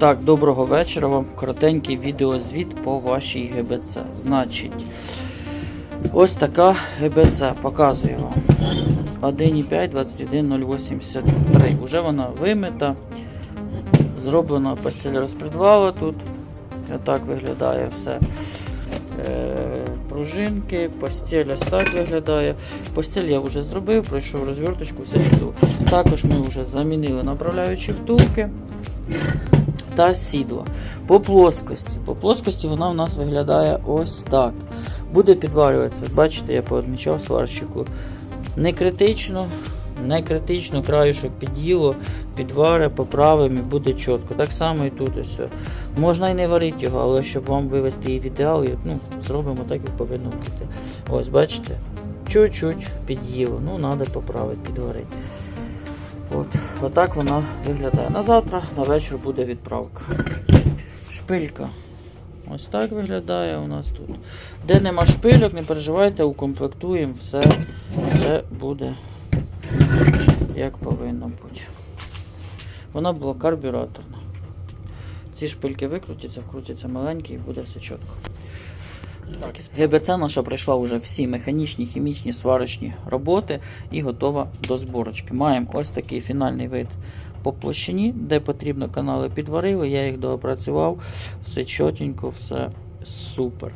Так, доброго вечора вам. Коротенький відеозвіт по вашій ГБЦ. Значить, ось така ГБЦ. Показую вам. 1,5 21083. Уже вона вимита. Зроблена постіль розпредвала тут. Отак виглядає все. Е, пружинки, постіль ось так виглядає. Постіль я вже зробив, пройшов розверточку, все чудово. Також ми вже замінили направляючі втулки та сідло. По плоскості. По плоскості вона у нас виглядає ось так. Буде підварюватися. Бачите, я поодмічав сварщику. Не критично, не критично, краюшок під'їло, підвари, поправимо і буде чітко. Так само і тут ось. Можна і не варити його, але щоб вам вивести її в ідеал, ну, зробимо так, як повинно бути. Ось, бачите? Чуть-чуть під'їло. Ну, треба поправити, підварити. От, отак вона виглядає. На завтра, на вечір буде відправка. Шпилька. Ось так виглядає у нас тут. Де нема шпильок, не переживайте, укомплектуємо, все, все буде як повинно бути. Вона була карбюраторна. Ці шпильки викрутяться, вкрутяться маленькі і буде все чітко. ГБЦ наша пройшла вже всі механічні, хімічні, сварочні роботи і готова до зборочки. Маємо ось такий фінальний вид по площині, де потрібно канали підварили, я їх доопрацював, все чотенько, все супер.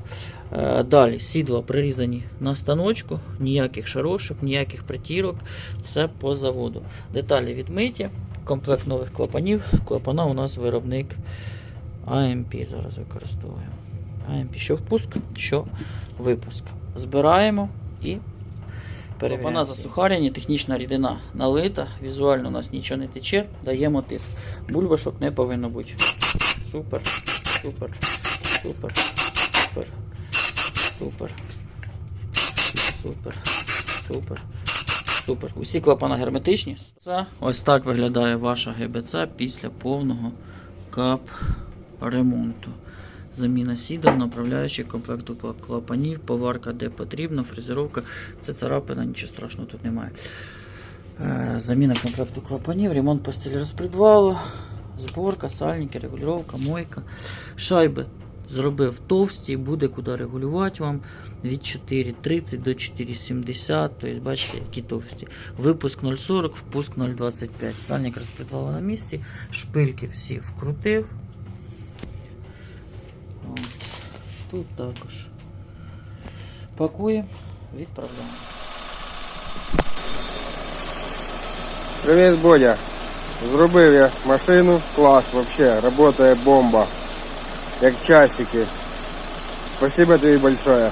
Е, Далі сідла прирізані на станочку, ніяких шарошок, ніяких притірок, все по заводу. Деталі відмиті, комплект нових клапанів. Клапана у нас виробник AMP зараз використовуємо. Що впуск, що випуск. Збираємо і перевіряємо. Вона засухарені, технічна рідина налита, візуально у нас нічого не тече, даємо тиск. Бульбашок не повинно бути. Супер, супер, супер, супер, супер, супер, супер. Супер. Усі клапана герметичні. Це ось так виглядає ваша ГБЦ після повного кап ремонту. Заміна сідал, направляючи комплекту клапанів, поварка де потрібно, фрезеровка. Це царапина, нічого страшного тут немає. Е, Заміна комплекту клапанів, ремонт постелі розпредвалу, зборка, сальники, регулювання, мойка. Шайби зробив товсті, буде куди регулювати вам від 4,30 до 4,70. Тобто, бачите, які товсті. Випуск 0,40, впуск 0,25. Сальник розпредвалу на місці, шпильки всі вкрутив. От. Тут також. Пакуємо, відправляємо. Привіт, Бодя. Зробив я машину, клас, вообще, работає бомба. Як часики. Спасибо тобі большое.